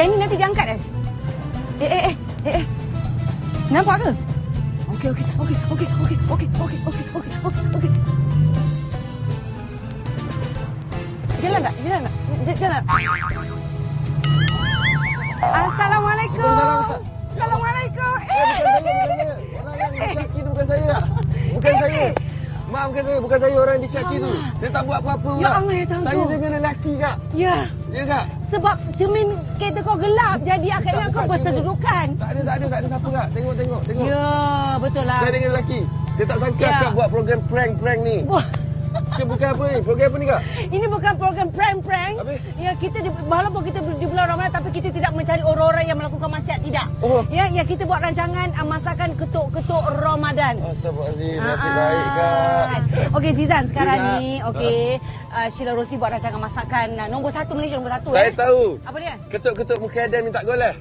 Yang ini nanti diangkat eh. Eh, eh, eh, eh, eh. Nampak ke? Okey, okey, okey, okey, okey, okey, okey, okey, okey, okey, okey. Jalan tak? Jalan tak? Jalan. Assalamualaikum. Waalaikumsalam. Assalamualaikum. Eh, bukan saya, bukan saya. Orang yang disyaki tu bukan saya. Bukan Eh, saya. eh. Mak bukan saya, bukan saya orang yang disyaki tu. Dia tak buat apa-apa. Ya. Allah, ya Tuhan Saya dengan lelaki kak. Ya, Ya kak? Sebab cermin kereta kau gelap jadi akhirnya Tak, kau bersedudukan. Tak ada, tak ada, tak ada siapa kak. Tengok, tengok, tengok. Ya, betul lah. Saya dengan lelaki. Saya tak sangka Ya. kak buat program prank-prank ni. Wah, Dia bukan apa ni? Program apa ni kak? Ini bukan program prank-prank. Ya, kita di, walaupun kita di bulan Ramadan tapi kita tidak mencari orang-orang yang melakukan maksiat tidak. Oh. Ya, ya kita buat rancangan uh, masakan ketuk-ketuk Ramadan. Astaghfirullahaladzim. Ah, Nasib ah. baik kak. Okey Zizan sekarang Ya. ni okey uh, Sheila Rosi buat rancangan masakan uh, nombor satu Malaysia nombor satu Saya eh. tahu. Apa dia? Ketuk-ketuk muka Adan minta gol lah.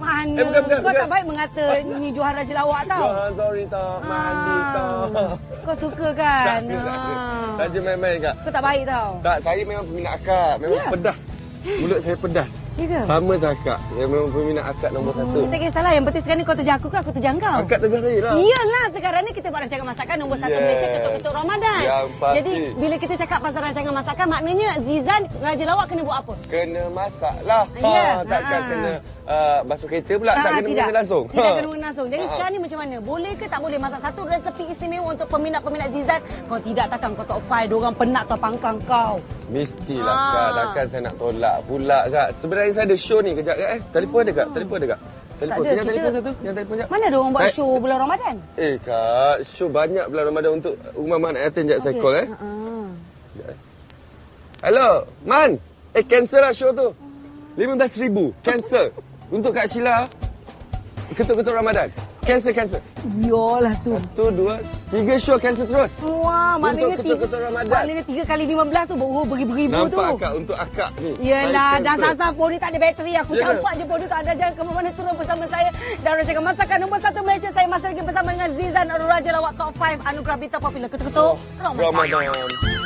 Mana? Eh, bukan, bukan, Kau bukan. tak baik mengata ni Johan Raja Lawak tau. Ya, sorry tau. Mandi tau. Ah, Kau suka kan? Tak ada, tak ada. Ah. Saja main-main kak. Kau tak baik tau. Tak, saya memang peminat akak. Memang Ya? pedas. Mulut saya pedas. Ya ke? Sama saya akak. Yang memang peminat akak nombor satu. Tak kisahlah yang penting sekarang ni kau terjah aku ke aku terjah kau. Akak terjah saya lah. Iyalah sekarang ni kita buat rancangan masakan nombor satu. Malaysia ketuk-ketuk Ramadan. Yang pasti. Jadi bila kita cakap pasal rancangan masakan maknanya Zizan Raja Lawak kena buat apa? Kena masak lah. Ya, takkan ha. kena uh, basuh kereta pula. tak Ah, kena tidak. langsung. Tidak Ha. kena mengena langsung. Jadi Ha. sekarang ni macam mana? Boleh ke tak boleh masak satu resepi istimewa untuk peminat-peminat Zizan? Kau tidak takkan kau top 5 diorang penat kau pangkang kau. Mestilah Ah. kak. Takkan saya nak tolak pula kak. Sebenarnya saya ada show ni kejap kak. Eh, telefon ada kak? Telefon ada kak? Telefon. ada, Yang kita- telefon satu. Yang telefon jap. Mana ada orang buat Saya- show bulan Ramadan? Eh kak, show banyak bulan Ramadan untuk Umar Man Aten jap saya call eh. Uh-uh. Hello, Man. Eh, cancel lah show tu. RM15,000. Cancel. Untuk Kak Sheila. Ketuk-ketuk Ramadan. Cancel, cancel. Yolah tu. Satu, dua, tiga show cancel terus. Wah, maknanya Untuk tiga, ketuk-ketuk Ramadan. maknanya tiga kali lima belas tu oh, beribu-ribu tu. Nampak akak untuk akak ni. Yelah, dah sasar phone ni tak ada bateri. Aku Ya ke? campak je phone tu tak ada. Jangan ke mana turun bersama saya. Dan rancangan masakan nombor satu Malaysia. Saya masih lagi bersama dengan Zizan Raja Lawak Top 5 Anugerah Bita Popular. Ketuk-ketuk Ramadan. Ramadan.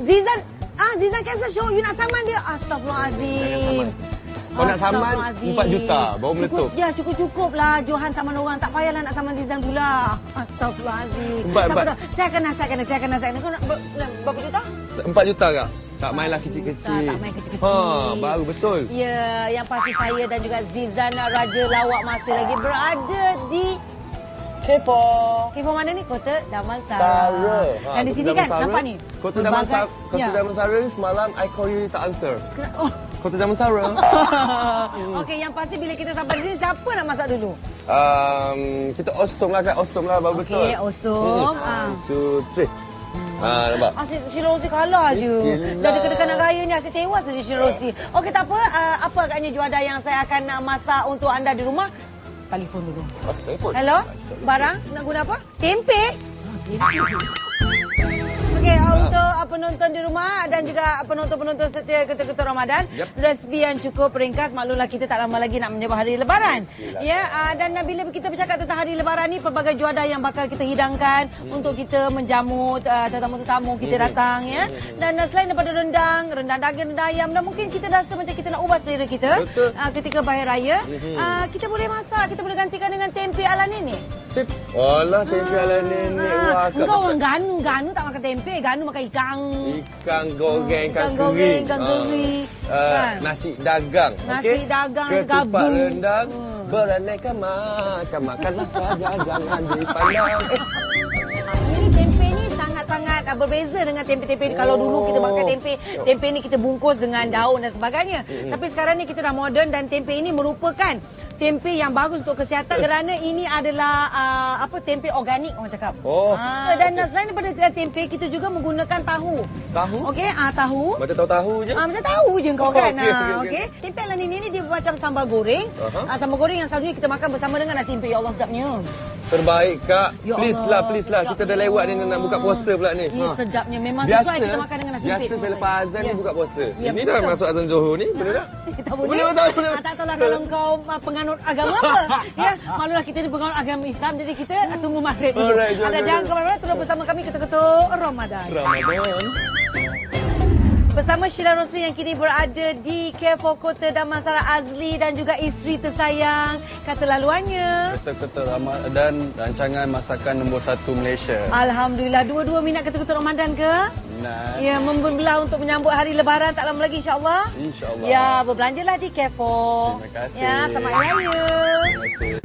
Zizan Ah, Zizan cancel show. You nak saman dia? Astagfirullahalazim. Kau nak saman Astagfirullahalazim. 4 juta, baru meletup. Cukup, ya, cukup-cukup lah. Johan saman orang. Tak payahlah nak saman Zizan pula. Astagfirullahalazim. Empat, empat. Saya nak, saya nak, saya nak, saya nak. Kau nak ber- nak berapa juta? Se- Empat juta kak. Tak mainlah kecil-kecil. Tak, tak main kecil-kecil. Ha, baru betul. Ya, yang pasti saya dan juga Zizan Raja Lawak masih lagi berada di Kepo. Kifo mana ni? Kota Damansara. Sara. Dan di sini kan, Damansara. nampak ni? Kota Damansara, Kota Ya. Damansara ni semalam I call you tak answer. Oh. Kota Damansara. Okey, yang pasti bila kita sampai di sini, siapa nak masak dulu? um, kita awesome lah kak, awesome lah baru betul. Okey, awesome. Hmm. Ah. Two, three. Ha, nampak? Asyik Sheila Rosi kalah je. Mestilah. Dah dekat-dekat nak raya ni asyik tewas saja Sheila Rosi. Okey, tak apa. Uh, apa agaknya juada yang saya akan nak masak untuk anda di rumah? Telefon dulu. Hello? Barang nak guna apa? Tempe? Okey, untuk uh, penonton di rumah dan juga penonton-penonton setia ketua-ketua Ramadan, Yep. resipi yang cukup ringkas. Maklumlah kita tak lama lagi nak menyambut hari Lebaran. Mestilah. Ya, uh, dan bila kita bercakap tentang hari Lebaran ni, pelbagai juada yang bakal kita hidangkan Hmm. untuk kita menjamu uh, tetamu-tetamu kita datang ya. Dan uh, selain daripada rendang, rendang daging, rendang ayam dan mungkin kita rasa macam kita nak ubah selera kita Betul. uh, ketika bahaya raya, Mhm. uh, kita boleh masak, kita boleh gantikan dengan tempe ala nenek. Tip. Alah, tempe ala nenek. Wah, Ah, kak Engkau orang. Ganu, Ganu tak makan tempe, Ganu makan ikan. Ikan goreng, ikan, Ikan goreng, kering. ikan Ah. keri. Ah, Kan? nasi dagang. Nasi okey? dagang, Ketupat gabung. rendang. Hmm. Beraneka macam makanlah saja, jangan dipandang. Ini tempe ni sangat-sangat ah, berbeza dengan tempe-tempe ni. Kalau dulu kita makan tempe, tempe ni kita bungkus dengan daun dan sebagainya. Tapi sekarang ni kita dah moden dan tempe ini merupakan tempe yang bagus untuk kesihatan kerana ini adalah uh, apa tempe organik orang cakap. Oh, Ah, dan selain daripada tempe kita juga menggunakan tahu. Tahu? Okey, ah tahu. Macam tahu-tahu je. Ah, macam tahu je kau Oh, kan. okey, Ah, okey, okey. okey. Tempe ala nini ni dia macam sambal goreng. Aha. Ah, sambal goreng yang selalunya kita makan bersama dengan nasi impit. Ya Allah sedapnya. Terbaik kak. Ya please Allah, lah, please lah. Kita dah lewat ni nak buka puasa pula ni. Ya, Ha. sedapnya. Memang Biasa, sesuai kita makan dengan nasi biasa impit. selepas azan ni Ya. buka puasa. Ya, ini betul. dah masuk azan Johor ni, boleh tak? Tak boleh. Boleh, betul, boleh. Ah, tak tahulah kalau kau ah, penganut agama apa. ya, malulah kita ni penganut agama Islam jadi kita ah, tunggu maghrib dulu. Alright, Ada jangan ke mana-mana terus bersama kami ketuk-ketuk Ramadan. Ramadan. Bersama Sheila Rosli yang kini berada di Kefor Kota Damansara Azli dan juga isteri tersayang. Kata laluannya. Ketuk-ketuk Ramadan rancangan masakan nombor satu Malaysia. Alhamdulillah. Dua-dua minat ketuk-ketuk Ramadan ke? Nah, Ya, membelah untuk menyambut hari lebaran tak lama lagi insyaAllah. insyaAllah. Ya, berbelanjalah di Kefor. Terima kasih. Ya, selamat raya. Terima kasih.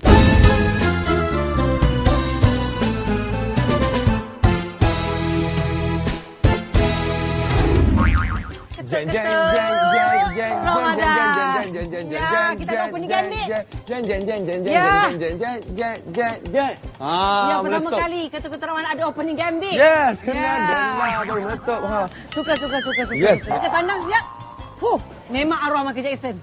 Jeng jeng jeng jeng jeng Ramadan. jeng jeng jeng jeng Ya, jeng kita ada opening gambit. jeng jeng jeng jeng jeng Ya. jeng jeng jeng jeng jeng jeng. Ah, yang pertama meletup. kali ketuk-ketuk Ramadan ada opening gambit. Yes, kena Ya. ada lah baru meletup. Ha. Suka, suka, suka, suka. Yes. Kita pandang sekejap. Huh, memang arwah Michael Jackson.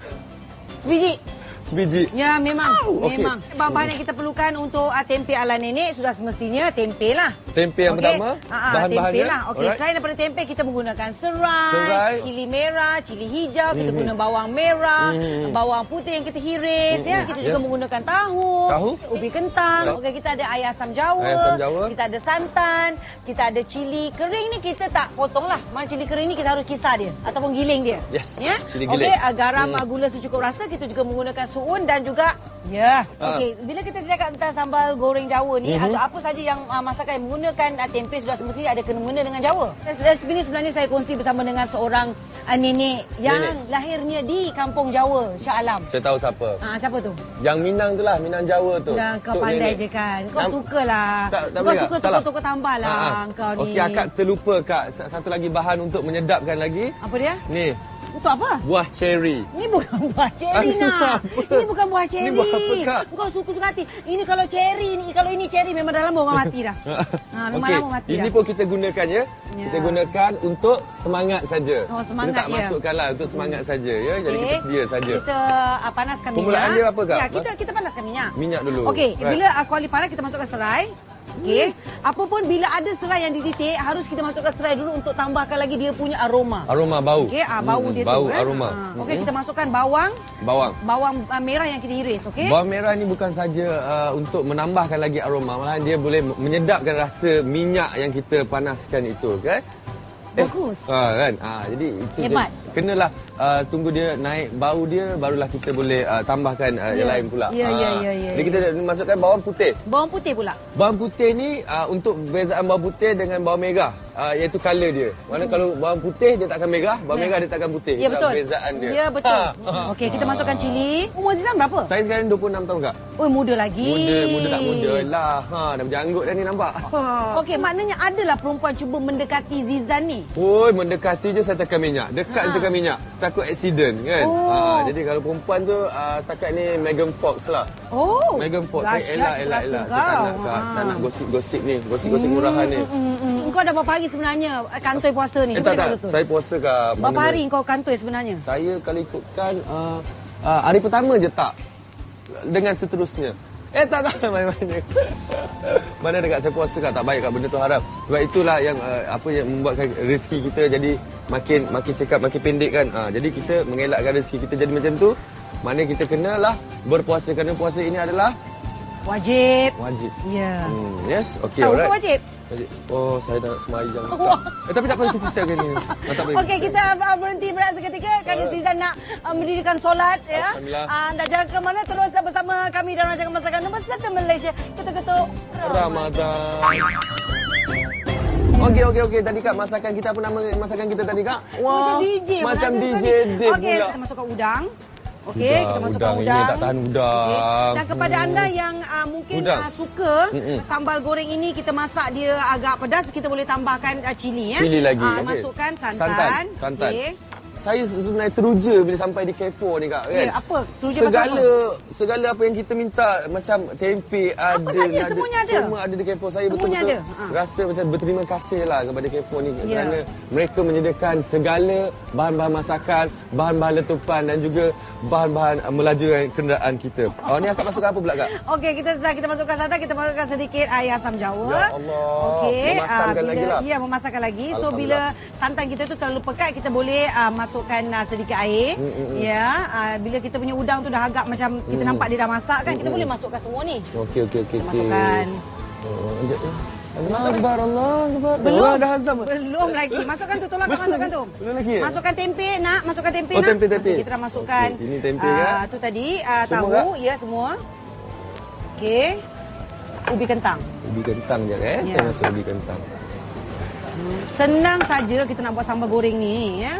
Sebiji. Sebiji. Ya, memang. okey. Memang. Bahan-bahan yang kita perlukan untuk uh, tempe ala nenek sudah semestinya tempe lah. Tempe yang Okey. pertama, Ah, ah, bahan-bahannya. Tempe lah. Okey, selain daripada tempe, kita menggunakan serai, Serai. cili merah, cili hijau, kita Mhm. guna bawang merah, Mhm. bawang putih yang kita hiris, ya. Kita juga Yes. menggunakan tahu, Tahu. ubi kentang. Okey, kita ada ayam asam jawa, Ayam asam jawa. kita ada santan, kita ada cili kering ni kita tak potong lah. Mana cili kering ni kita harus kisar dia ataupun giling dia. Yes, Ya. cili Okey, giling. ah, garam, ah, gula secukup rasa, kita juga menggunakan suun dan juga Ya. Ah. Okey, bila kita cakap tentang sambal goreng Jawa ni Mhm. atau apa saja yang uh, masakan yang menggunakan uh, tempe sudah semestinya ada kena-mengena dengan Jawa. Dan Resipi ni sebenarnya saya kongsi bersama dengan seorang uh, nenek yang Nenek. lahirnya di kampung Jawa, Shah Alam. Saya tahu siapa. Ah, siapa tu? Yang Minang tu lah, Minang Jawa tu. Dah kau Tok pandai nenek. je kan. Kau Nam- sukalah. Tak, tak kau suka tak? Salah. toko-toko tambah lah Ah, ah. kau ni. Okey, akak terlupa kak. Sa- Satu lagi bahan untuk menyedapkan lagi. Apa dia? Ni, Untuk apa? buah cherry. Ini bukan buah cherry nak. Ini bukan buah cherry. Ini buah apa, Kak? Kau suka-suka hati. Ini kalau cherry ni, kalau ini cherry memang dah lama orang mati dah. ha, memang Okey, lama mati ini dah. pun kita gunakan ya. Ya. Kita gunakan untuk semangat saja. Oh, semangat, Kita tak ya. masukkan lah untuk semangat saja ya. Jadi Okey. kita sedia saja. Kita uh, panaskan minyak. Permulaan dia apa, Kak? Ya, kita kita panaskan minyak. Minyak dulu. Okey, Right. bila uh, kuali panas kita masukkan serai. Okey. Apapun bila ada serai yang dititik, harus kita masukkan serai dulu untuk tambahkan lagi dia punya aroma. Aroma bau. Okey, ah bau Mm, dia bau, tu. kan. aroma. Ah, Okey, Mm-mm. kita masukkan bawang, Bawang. bawang uh, merah yang kita iris, okey? Bawang merah ni bukan saja uh, untuk menambahkan lagi aroma, malahan dia boleh menyedapkan rasa minyak yang kita panaskan itu, kan? Bagus. Ah kan. Ah jadi itu Hebat. Dia, kenalah uh, tunggu dia naik bau dia barulah kita boleh uh, tambahkan uh, yang Ya. lain pula. Ya, ya, ya, ya, Jadi ya. kita masukkan bawang putih. Bawang putih pula. Bawang putih ni uh, untuk perbezaan bawang putih dengan bawang merah uh, iaitu color dia. Mana kalau bawang putih dia takkan merah, bawang Ya. merah dia takkan putih. Ya betul. perbezaan dia. Ya betul. Ha. Okey, kita masukkan cili. Umur Zizan berapa? Saya sekarang 26 tahun kak. Oh, muda lagi. Muda, muda tak muda lah. Ha, dah berjanggut dah ni nampak. Ha. Okey, maknanya adalah perempuan cuba mendekati Zizan ni. Oi, mendekati je saya tekan minyak. Dekat Ha. ha. tekan minyak. Setakut accident kan. Oh. Ha, jadi kalau perempuan tu uh, setakat ni Megan Fox lah. Oh. Megan Fox. Saya elak, elak, elak. Saya tak nak, kak. Saya tak Ha. nak gosip-gosip ni. Gosip-gosip murahan ni. Hmm, hmm. Kau dah berapa hari sebenarnya kantoi puasa ni? Eh tak, tak. betul. Saya puasa kak. Berapa hari kau kantoi sebenarnya? Saya kalau ikutkan uh, uh, hari pertama je tak. Dengan seterusnya. Eh tak tak main-main je. Mana dekat saya puasa kak tak baik kak benda tu haram. Sebab itulah yang uh, apa yang membuatkan rezeki kita jadi makin makin sekat makin pendek kan. Uh, jadi kita mengelakkan rezeki kita jadi macam tu. Mana kita kenalah berpuasa kerana puasa ini adalah Wajib. wajib. Ya. Hmm, yes, okey Tahu alright. wajib? Wajib. Oh, saya tak nak semayang. Wah. Eh, tapi tak apa kita siapkan ni. Ah, tak Okey, kita uh, berhenti berehat seketika kerana Zizan nak uh, mendirikan solat ya. Alhamdulillah. Uh, anda jangan ke mana terus bersama kami dalam rancangan masakan nombor satu Malaysia. Ketuk-ketuk. Ramadan. Okey okey okey tadi kak masakan kita apa nama masakan kita tadi kak? Macam DJ. Macam DJ? Dave Okey, pula. kita masukkan udang. Okey, kita masukkan udang. udang. Ini tak tahan udang. Okey. Dan kepada Hmm. anda yang uh, mungkin Udang. uh, suka Mm-mm. sambal goreng ini kita masak dia agak pedas, kita boleh tambahkan uh, cili ya. Cili lagi. Ah, okey. masukkan santan. Santan. Santan. Okey. Saya sebenarnya teruja bila sampai di K4 ni kak kan. Ya, apa? Teruja segala segala apa yang kita minta macam tempe ada, saja, semuanya ada. Semua ada di K4. Saya Semuanya betul-betul ada. Ha. rasa macam berterima kasih lah kepada K4 ni Ya. kerana mereka menyediakan segala bahan-bahan masakan, bahan-bahan letupan dan juga bahan-bahan uh, melajukan kenderaan kita. Oh ni akak masukkan apa pula kak? Okey, kita kita masukkan santan, kita masukkan sedikit air asam jawa. Ya Allah. Okey, Memasakkan ah, bila, lagi lah. Ya, memasakkan lagi. So bila santan kita tu terlalu pekat, kita boleh uh, masukkan uh, sedikit air. Mm, mm, mm. Ya, uh, bila kita punya udang tu dah agak macam kita Mm. nampak dia dah masak kan, kita boleh masukkan semua ni. Okey okey okey. Masukkan. Oh, sekejap. Allah Akbar, Allah Akbar. Belum. Allah dah azam. Belum lagi. Masukkan tu, tolong masukkan tu. Belum lagi, eh? Masukkan tempe, nak. Masukkan tempe, Oh, nak. tempe, tempe. Okey, kita dah masukkan. Okey, ini tempe, ah, kan? Tu tadi, uh, Semua, tahu. kan? Ya, semua. Okey. Ubi kentang. Ubi kentang je eh. Ya. Saya masuk ubi kentang. Senang saja kita nak buat sambal goreng ni ya.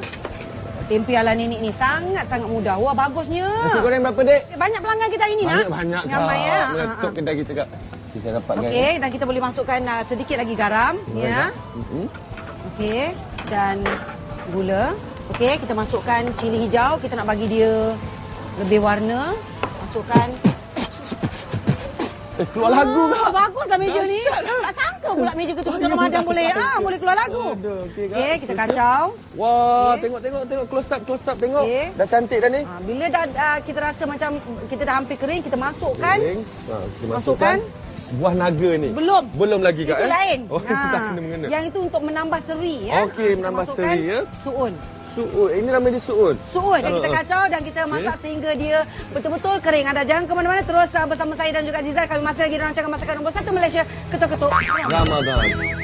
Tempe ala nenek ni sangat-sangat mudah. Wah bagusnya. Nasi goreng berapa, Dek? Banyak pelanggan kita hari ni nak. Banyak-banyak kak. Ramai ya. Meletup Ha, ha. kedai kita kak. Saya dapatkan. Okey, dan kita boleh masukkan uh, sedikit lagi garam ya. Mm-hmm. Okey, dan gula. Okey, kita masukkan cili hijau. Kita nak bagi dia lebih warna. Masukkan Eh, keluar lagu Ah, kak. Baguslah meja ni. Tak sangka pula meja ketua-ketua Ramadan boleh ah boleh keluar lagu. Aduh, okey. Okey, kita kacau. Wah, Okey. tengok tengok tengok close up close up tengok. Okey. Dah cantik dah ni. Ha, bila dah uh, kita rasa macam kita dah hampir kering, kita masukkan. Goreng. Ha, kita Masukkan. masukkan buah naga ni. Belum. Belum lagi kak Itu eh. lain. Oh, Ha, itu tak kena mengena. Yang itu untuk menambah seri ya. Okey, menambah seri, ya. Suun. Suun. Ini nama dia suun. Suun dan kita Ha, ha. kacau dan kita masak sehingga dia betul-betul kering. Anda jangan ke mana-mana terus uh, bersama saya dan juga Zizal kami masih lagi dalam rancangan masakan nombor 1 Malaysia ketuk-ketuk. Ramadan.